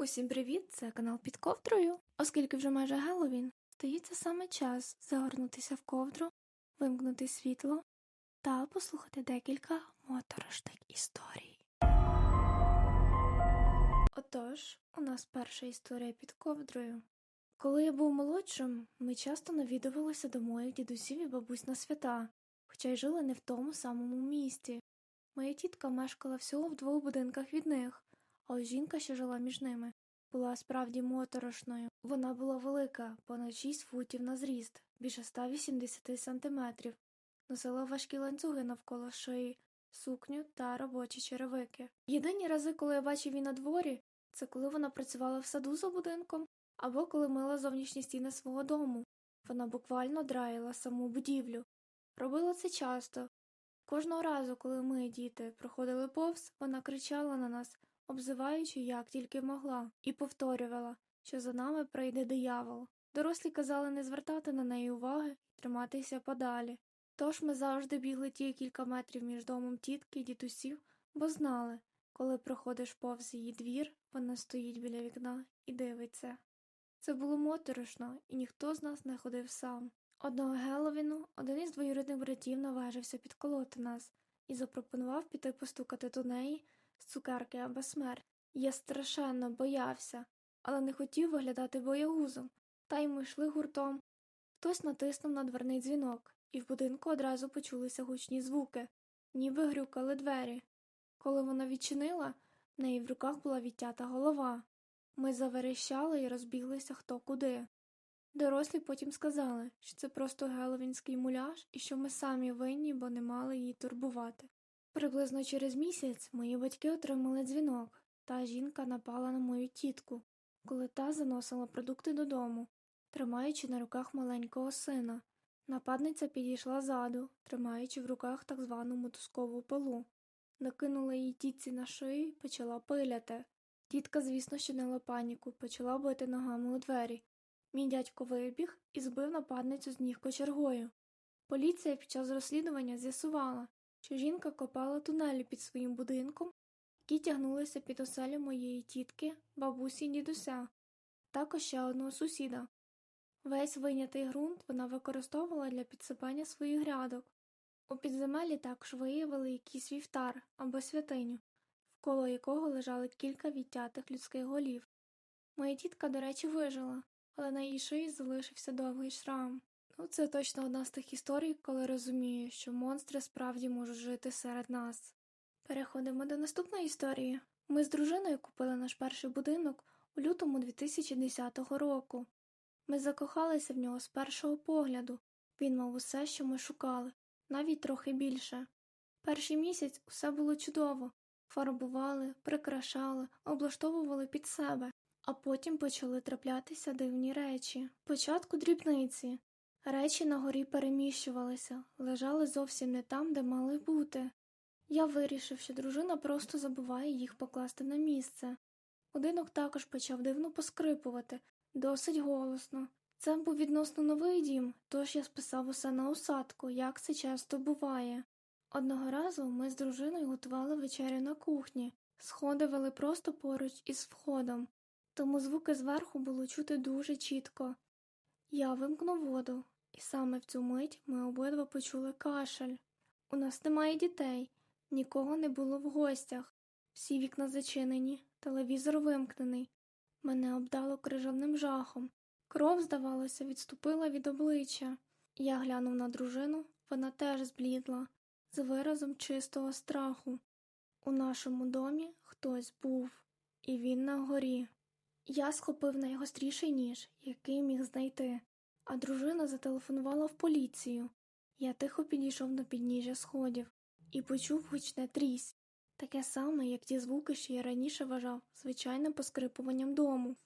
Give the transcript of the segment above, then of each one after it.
Усім привіт! Це канал під ковдрою. Оскільки вже майже Геловін, стається саме час загорнутися в ковдру, вимкнути світло та послухати декілька моторошних історій. Отож, у нас перша історія під ковдрою. Коли я був молодшим, ми часто навідувалися до моїх дідусів і бабусь на свята, хоча й жили не в тому самому місті. Моя тітка мешкала всього в двох будинках від них, ось жінка, що жила між ними, була справді моторошною. Вона була велика, понад 6 футів на зріст, більше 180 сантиметрів, носила важкі ланцюги навколо шиї, сукню та робочі черевики. Єдині рази, коли я бачив її на дворі, це коли вона працювала в саду за будинком або коли мила зовнішні стіни свого дому. Вона буквально драїла саму будівлю. Робила це часто. Кожного разу, коли ми, діти, проходили повз, вона кричала на нас, обзиваючи як тільки могла, і повторювала, що за нами прийде диявол. Дорослі казали не звертати на неї уваги і триматися подалі. Тож ми завжди бігли ті кілька метрів між домом тітки і дідусів, бо знали, коли проходиш повз її двір, вона стоїть біля вікна і дивиться. Це було моторошно, і ніхто з нас не ходив сам. Одного Геловіну один із двоюрідних братів наважився підколоти нас і запропонував піти постукати до неї з цукерки або смерть. Я страшенно боявся, але не хотів виглядати боягузом, та й ми йшли гуртом. Хтось натиснув на дверний дзвінок, і в будинку одразу почулися гучні звуки, ніби грюкали двері. Коли вона відчинила, в неї в руках була відтята голова. Ми заверещали і розбіглися хто куди. Дорослі потім сказали, що це просто геловінський муляж і що ми самі винні, бо не мали її турбувати. Приблизно через місяць мої батьки отримали дзвінок, та жінка напала на мою тітку, коли та заносила продукти додому, тримаючи на руках маленького сина. Нападниця підійшла ззаду, тримаючи в руках так звану мотузкову пилу. Накинула її тітці на шию і почала пиляти. Тітка, звісно, щинила паніку, почала бити ногами у двері. Мій дядько вибіг і збив нападницю з ніг кочергою. Поліція під час розслідування з'ясувала, що жінка копала тунелі під своїм будинком, які тягнулися під оселю моєї тітки, бабусі й дідуся, також ще одного сусіда. Весь вийнятий ґрунт вона використовувала для підсипання своїх грядок. У підземелі також виявили якийсь вівтар або святиню, вколо якого лежали кілька відтятих людських голів. Моя тітка, до речі, вижила, але на її шиї залишився довгий шрам. Ну, це точно одна з тих історій, коли розумію, що монстри справді можуть жити серед нас. Переходимо до наступної історії. Ми з дружиною купили наш перший будинок у лютому 2010 року. Ми закохалися в нього з першого погляду. Він мав усе, що ми шукали, навіть трохи більше. Перший місяць усе було чудово фарбували, прикрашали, облаштовували під себе, а потім почали траплятися дивні речі. Спочатку дрібниці. Речі на горі переміщувалися, лежали зовсім не там, де мали бути. Я вирішив, що дружина просто забуває їх покласти на місце. Будинок також почав дивно поскрипувати, досить голосно. Це був відносно новий дім, тож я списав усе на осадку, як це часто буває. Одного разу ми з дружиною готували вечерю на кухні, сходи вели просто поруч із входом, тому звуки зверху було чути дуже чітко. Я вимкнув воду, і саме в цю мить ми обидва почули кашель. У нас немає дітей, нікого не було в гостях, всі вікна зачинені, телевізор вимкнений. Мене обдало крижавним жахом. Кров, здавалося, відступила від обличчя. Я глянув на дружину, вона теж зблідла, з виразом чистого страху. У нашому домі хтось був, і він на горі. Я схопив найгостріший ніж, який міг знайти, а дружина зателефонувала в поліцію. Я тихо підійшов до підніжжя сходів і почув гучне трісь, таке саме, як ті звуки, що я раніше вважав звичайним поскрипуванням дому.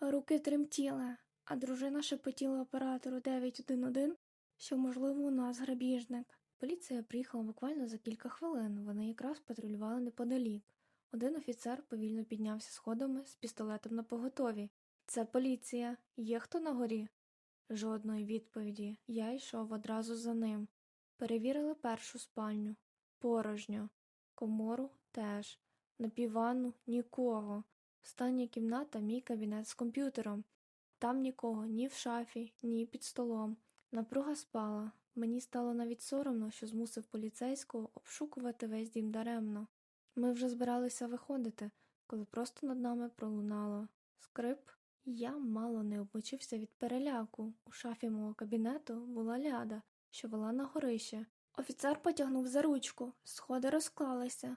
Руки тремтіли, а дружина шепотіла оператору 911, що, можливо, у нас грабіжник. Поліція приїхала буквально за кілька хвилин, вони якраз патрулювали неподалік. Один офіцер повільно піднявся сходами з пістолетом на поготові. Це поліція. Є хто на горі? Жодної відповіді. Я йшов одразу за ним. Перевірили першу спальню. Порожньо. Комору теж. На піванну нікого. Остання кімната мій кабінет з комп'ютером. Там нікого ні в шафі, ні під столом. Напруга спала. Мені стало навіть соромно, що змусив поліцейського обшукувати весь дім даремно. Ми вже збиралися виходити, коли просто над нами пролунало скрип. Я мало не обмочився від переляку. У шафі мого кабінету була ляда, що вела на горище. Офіцер потягнув за ручку, сходи розклалися.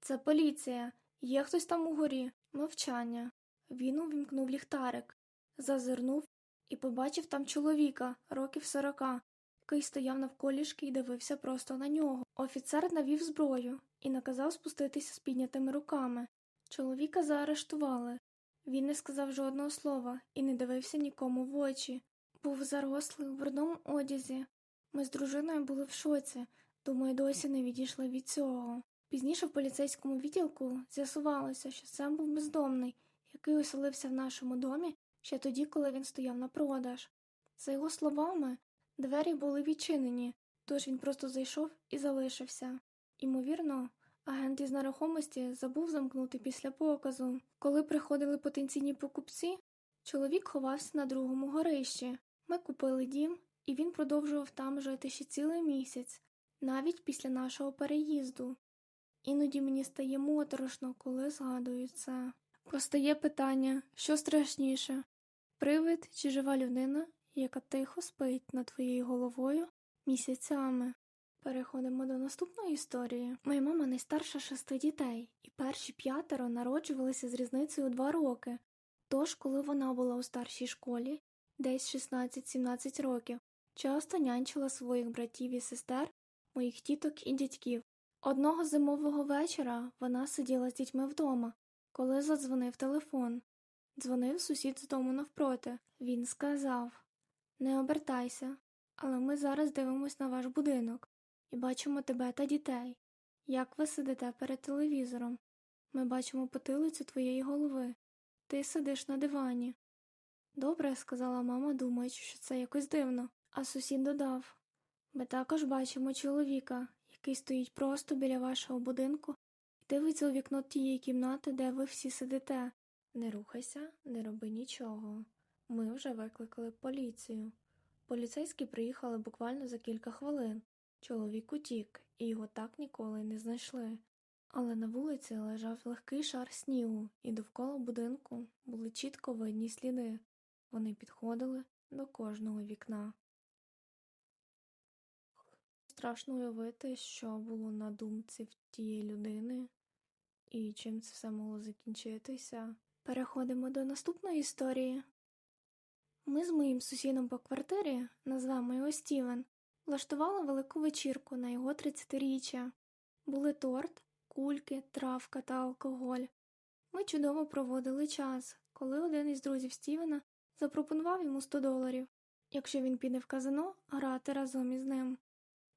Це поліція. Є хтось там угорі. Мовчання. Він увімкнув ліхтарик, зазирнув і побачив там чоловіка, років сорока, який стояв навколішки і дивився просто на нього. Офіцер навів зброю і наказав спуститися з піднятими руками. Чоловіка заарештували. Він не сказав жодного слова і не дивився нікому в очі. Був зарослий у брудному одязі. Ми з дружиною були в шоці, думаю, досі не відійшли від цього. Пізніше в поліцейському відділку з'ясувалося, що Сем був бездомний, який оселився в нашому домі ще тоді, коли він стояв на продаж. За його словами, двері були відчинені, тож він просто зайшов і залишився. Імовірно, агент із нерухомості забув замкнути після показу. Коли приходили потенційні покупці, чоловік ховався на другому горищі. Ми купили дім, і він продовжував там жити ще цілий місяць, навіть після нашого переїзду. Іноді мені стає моторошно, коли згадую це. Постає питання, що страшніше привид чи жива людина, яка тихо спить над твоєю головою місяцями. Переходимо до наступної історії. Моя мама найстарша шести дітей, і перші п'ятеро народжувалися з різницею два роки. Тож, коли вона була у старшій школі, десь 16-17 років, часто нянчила своїх братів і сестер, моїх тіток і дядьків. Одного зимового вечора вона сиділа з дітьми вдома, коли задзвонив телефон. Дзвонив сусід з дому навпроти. Він сказав Не обертайся, але ми зараз дивимось на ваш будинок і бачимо тебе та дітей. Як ви сидите перед телевізором? Ми бачимо потилицю твоєї голови. Ти сидиш на дивані. Добре, сказала мама, думаючи, що це якось дивно. А сусід додав Ми також бачимо чоловіка, який стоїть просто біля вашого будинку і дивиться у вікно тієї кімнати, де ви всі сидите. Не рухайся, не роби нічого. Ми вже викликали поліцію. Поліцейські приїхали буквально за кілька хвилин. Чоловік утік, і його так ніколи не знайшли. Але на вулиці лежав легкий шар снігу, і довкола будинку були чітко видні сліди. Вони підходили до кожного вікна. Страшно уявити, що було на думці в тієї людини, і чим це все могло закінчитися. Переходимо до наступної історії. Ми з моїм сусідом по квартирі, назвемо його Стівен, влаштували велику вечірку на його 30-річчя. Були торт, кульки, травка та алкоголь. Ми чудово проводили час, коли один із друзів Стівена запропонував йому 100 доларів, якщо він піде в казино грати разом із ним.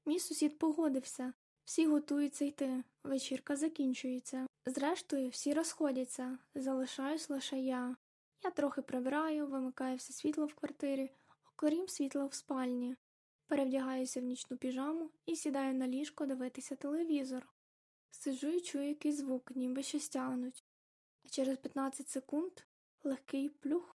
Мій сусід погодився, всі готуються йти, вечірка закінчується. Зрештою, всі розходяться, залишаюсь лише я. Я трохи прибираю, вимикаю все світло в квартирі, окрім світла в спальні. Перевдягаюся в нічну піжаму і сідаю на ліжко дивитися телевізор. Сиджу і чую якийсь звук, ніби щось тягнуть. А через 15 секунд легкий плюх.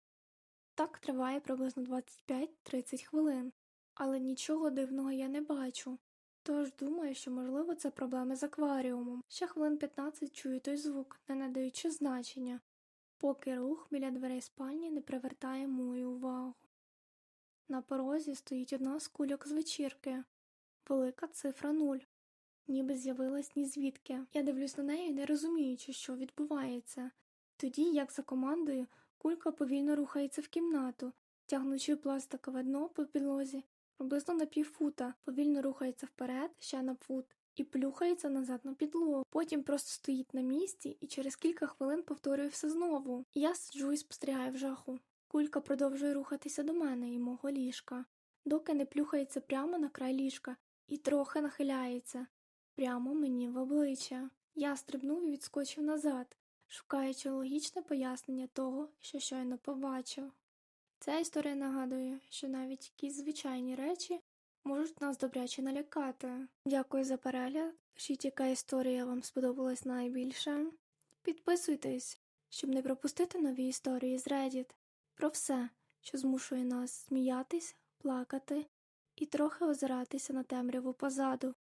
Так триває приблизно 25-30 хвилин, але нічого дивного я не бачу. Тож думаю, що можливо це проблеми з акваріумом. Ще хвилин 15 чую той звук, не надаючи значення, поки рух біля дверей спальні не привертає мою увагу. На порозі стоїть одна з кульок з вечірки, велика цифра нуль, ніби з'явилась ні звідки. Я дивлюсь на неї, не розуміючи, що відбувається. Тоді, як за командою, кулька повільно рухається в кімнату, тягнучи пластикове дно по підлозі, приблизно на півфута, повільно рухається вперед, ще на фут, і плюхається назад на підлогу. Потім просто стоїть на місці і через кілька хвилин повторює все знову. Я сиджу і спостерігаю в жаху. Кулька продовжує рухатися до мене і мого ліжка, доки не плюхається прямо на край ліжка і трохи нахиляється, прямо мені в обличчя. Я стрибнув і відскочив назад, шукаючи логічне пояснення того, що щойно побачив. Ця історія нагадує, що навіть якісь звичайні речі можуть нас добряче налякати. Дякую за перегляд. Пишіть, яка історія вам сподобалась найбільше. Підписуйтесь, щоб не пропустити нові історії з Reddit. Про все, що змушує нас сміятись, плакати і трохи озиратися на темряву позаду.